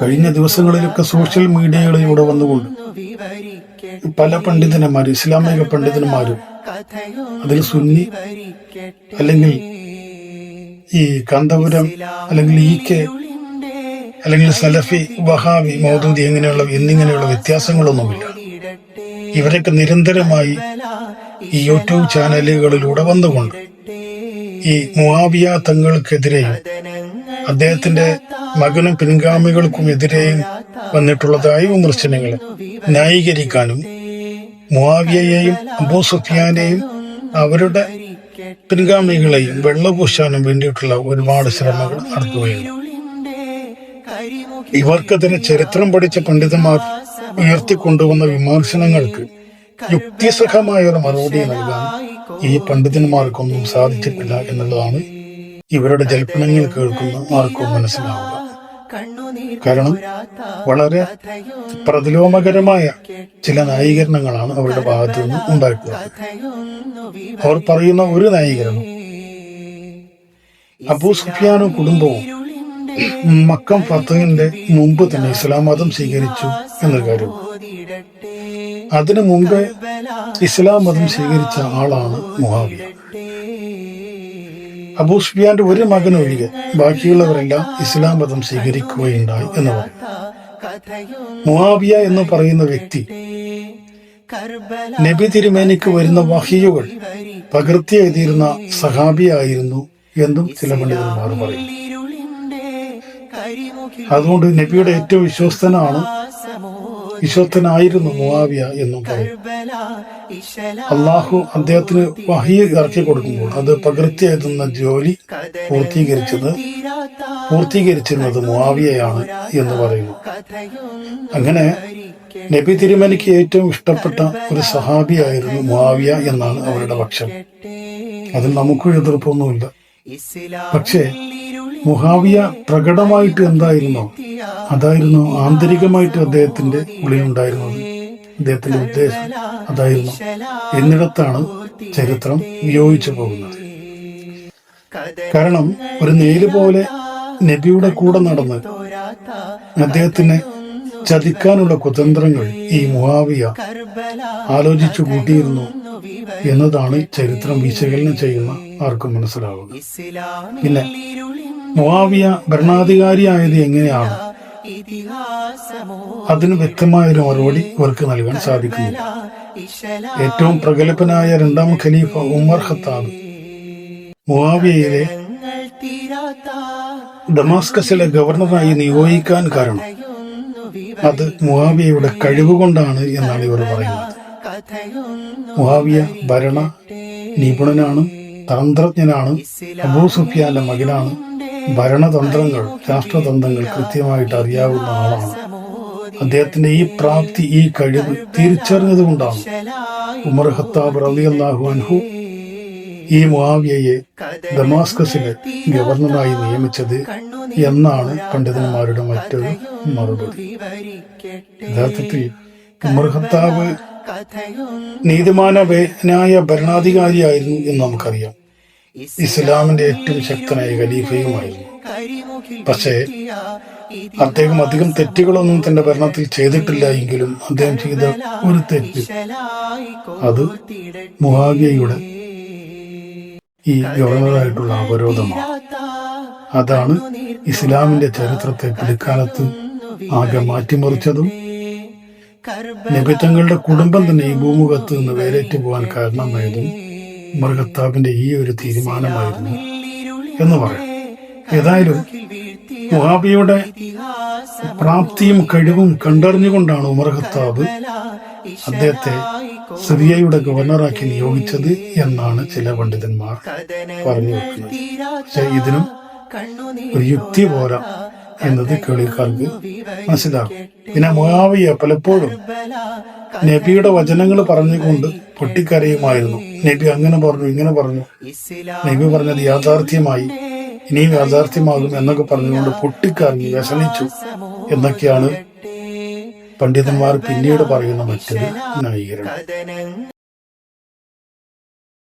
കഴിഞ്ഞ ദിവസങ്ങളിലൊക്കെ സോഷ്യൽ മീഡിയകളിലൂടെ വന്നുകൊണ്ട് പല പണ്ഡിതന്മാരും ഇസ്ലാമിക പണ്ഡിതന്മാരും അതിൽ സുന്നി അല്ലെങ്കിൽ ഈ കാന്തപുരം അല്ലെങ്കിൽ ഈ കെ അല്ലെങ്കിൽ സലഫി വഹാബി മൗദൂദി എങ്ങനെയുള്ള എന്നിങ്ങനെയുള്ള വ്യത്യാസങ്ങളൊന്നുമില്ല. ഇവരൊക്കെ നിരന്തരമായി ഈ യൂട്യൂബ് ചാനലുകളിലൂടെ വന്നുകൊണ്ട് ഈ മുവാവിയ തങ്ങൾക്കെതിരെയും അദ്ദേഹത്തിന്റെ മകനും പിൻഗാമികൾക്കും എതിരെയും വന്നിട്ടുള്ളതായ വിമർശനങ്ങൾ ന്യായീകരിക്കാനും മുവാവിയയെയും അബൂ സുഫിയാനെയും അവരുടെ പിൻഗാമികളെയും വെള്ളപൂശാനും വേണ്ടിയിട്ടുള്ള ഒരുപാട് ശ്രമങ്ങൾ നടത്തുകയാണ്. ഇവർക്കെതിരെ ചരിത്രം പഠിച്ച പണ്ഡിതന്മാർ ഉയർത്തിക്കൊണ്ടുവന്ന വിമർശനങ്ങൾക്ക് യുക്തിസഹമായ ഒരു മറുപടി നൽകാൻ ഈ പണ്ഡിതന്മാർക്കൊന്നും സാധിച്ചിട്ടില്ല എന്നുള്ളതാണ് ഇവരുടെ ജൽപ്പനങ്ങൾ കേൾക്കുന്ന ആർക്കും മനസ്സിലാവുക. കാരണം വളരെ പ്രതിലോമകരമായ ചില ന്യായീകരണങ്ങളാണ് അവരുടെ ഭാഗത്തു നിന്ന് ഉണ്ടായിട്ടുള്ളത്. അവർ പറയുന്ന ഒരു ന്യായീകരണം അബൂ സുഫിയാനും കുടുംബവും മക്കം ഫത്തഹിന്റെ മുമ്പ് തന്നെ ഇസ്ലാം മതം സ്വീകരിച്ചു എന്ന കാര്യം. അതിനു മുമ്പ് ഇസ്ലാം മതം സ്വീകരിച്ച ആളാണ് മുഹാവിയ അബൂ സുഫിയാന്റെ ഒരു മകൻ ഒഴികെ ബാക്കിയുള്ളവരെല്ലാം ഇസ്ലാം മതം സ്വീകരിക്കുകയുണ്ടായി എന്ന് പറയും മുഹാബിയ എന്ന് പറയുന്ന വ്യക്തി നബി തിരുമേനിക്ക് വരുന്ന വഹിയുകൾ പകർത്തി എഴുതിയിരുന്ന സഹാബിയായിരുന്നു എന്നും ചില പണ്ഡിതന്മാർ പറയും. അതുകൊണ്ട് നബിയുടെ ഏറ്റവും വിശ്വസ്തനാണ് വിശ്വസ്തനായിരുന്നു മുവാവിയ എന്നും പറയും. അള്ളാഹു അദ്ദേഹത്തിന് വഹിയ ഇറക്കി കൊടുക്കുമ്പോൾ അത് പകർത്തി എഴുതുന്ന ജോലി പൂർത്തീകരിച്ചത് പൂർത്തീകരിച്ചിരുന്നത് മുവാവിയയാണ് എന്ന് പറയുന്നു. അങ്ങനെ നബി തിരുമനിക്ക് ഏറ്റവും ഇഷ്ടപ്പെട്ട ഒരു സഹാബിയായിരുന്നു മുവാവിയ എന്നാണ് അവരുടെ പക്ഷം അതിൽ നമുക്കും എതിർപ്പൊന്നുമില്ല. പക്ഷേ മുഹാവിയ പ്രകടമായിട്ട് എന്തായിരുന്നോ? അതായിരുന്നു ആന്തരികമായിട്ട് അദ്ദേഹത്തിന്റെ ഉള്ളിലുണ്ടായിരുന്നത് അദ്ദേഹത്തിന്റെ ഉദ്ദേശം അതായിരുന്നു എന്നിടത്താണ് ചരിത്രം വിയോഗിച്ചു പോകുന്നത്. കാരണം ഒരു നേര് പോലെ നബിയുടെ കൂടെ നടന്ന് അദ്ദേഹത്തിനെ ചതിക്കാനുള്ള കുതന്ത്രങ്ങൾ ഈ മുഹാവിയ ആലോചിച്ചു കൂട്ടിയിരുന്നു എന്നതാണ് ചരിത്രം വിശകലനം ചെയ്യുന്ന ആർക്കും മനസ്സിലാവുക പിന്നെ മുവാവിയ ഭരണാധികാരിയായത് എങ്ങനെയാണ്? അതിന് വ്യക്തമായ ഒരു മറുപടി ഇവർക്ക് നൽകാൻ സാധിക്കുന്നു. ഏറ്റവും പ്രഗത്ഭനായ രണ്ടാം ഖലീഫ ഉമർ ഖത്താബ് മുവാവിയയിലെ ഡമാസ്കസിലെ ഗവർണറായി നിയോഗിക്കാൻ കാരണം അത് മുവാവിയയുടെ കഴിവുകൊണ്ടാണ് എന്നാണ് ഇവർ പറയുന്നത്. മുവാവിയ ഭരണ നിപുണനാണ് തന്ത്രജ്ഞനാണ് അബൂ സുഫിയാന്റെ മകനാണ് ഭരണതന്ത്രങ്ങൾ രാഷ്ട്രതന്ത്രങ്ങൾ കൃത്യമായിട്ട് അറിയാവുന്ന ആളാണ്. അദ്ദേഹത്തിന്റെ ഈ പ്രാപ്തി ഈ കഴിവ് തിരിച്ചറിഞ്ഞതുകൊണ്ടാണ് ഉമർ ഹത്താബ് റലി അള്ളാഹു അൻഹു ഈ മുആവിയയെ ദമാസ്കസിലെ ഗവർണറായി നിയമിച്ചത് എന്നാണ് പണ്ഡിതന്മാരുടെ മറ്റൊരു മറുപടി. യഥാർത്ഥത്തിൽ ഉമർ ഖത്താബ് നീതിമാനായ ഭരണാധികാരിയായിരുന്നു എന്ന് നമുക്കറിയാം. ഇസ്ലാമിന്റെ ഏറ്റവും ശക്തനായ ഖലീഫയുമായിരുന്നു. പക്ഷേ അദ്ദേഹം അധികം തെറ്റുകളൊന്നും തന്റെ ഭരണത്തിൽ ചെയ്തിട്ടില്ല എങ്കിലും അദ്ദേഹം ചെയ്ത ഒരു തെറ്റ് അത് മുഹാവിയയുടെ ഈ ഗവർണറായിട്ടുള്ള അവരോധമാണ്. അതാണ് ഇസ്ലാമിന്റെ ചരിത്രത്തെ പിൽക്കാലത്ത് ആകെ മാറ്റിമറിച്ചതും നബി കുടുംബം തന്നെ ഈ ഭൂമുഖത്ത് നിന്ന് വേലേറ്റ് പോകാൻ കാരണമായതും ഉമർ ഖത്താബിന്റെ ഈ ഒരു തീരുമാനമായിരുന്നു എന്ന് പറയാം. ഏതായാലും മുഹാബിയുടെ പ്രാപ്തിയും കഴിവും കണ്ടറിഞ്ഞുകൊണ്ടാണ് ഉമർ ഖത്താബ് അദ്ദേഹത്തെ സിറിയയുടെ ഗവർണറാക്കി നിയോഗിച്ചത് എന്നാണ് ചില പണ്ഡിതന്മാർ പറഞ്ഞു വെക്കുന്നത്. പക്ഷെ ഇതിനും ഒരു യുക്തി പോരാ. എന്നത് കേളിക്കാർക്ക് മനസ്സിലാകും. പിന്നെ മുയാവിയ പലപ്പോഴും നബിയുടെ വചനങ്ങൾ പറഞ്ഞുകൊണ്ട് പൊട്ടിക്കരയുമായിരുന്നു. നബി അങ്ങനെ പറഞ്ഞു ഇങ്ങനെ പറഞ്ഞു. നബി പറഞ്ഞത് യാഥാർത്ഥ്യമായി ഇനിയും യാഥാർത്ഥ്യമാകും എന്നൊക്കെ പറഞ്ഞുകൊണ്ട് പൊട്ടിക്കറങ്ങി വ്യസനിച്ചു എന്നൊക്കെയാണ് പണ്ഡിതന്മാർ പിന്നീട് പറയുന്ന മറ്റൊരു ന്യായീകരണം.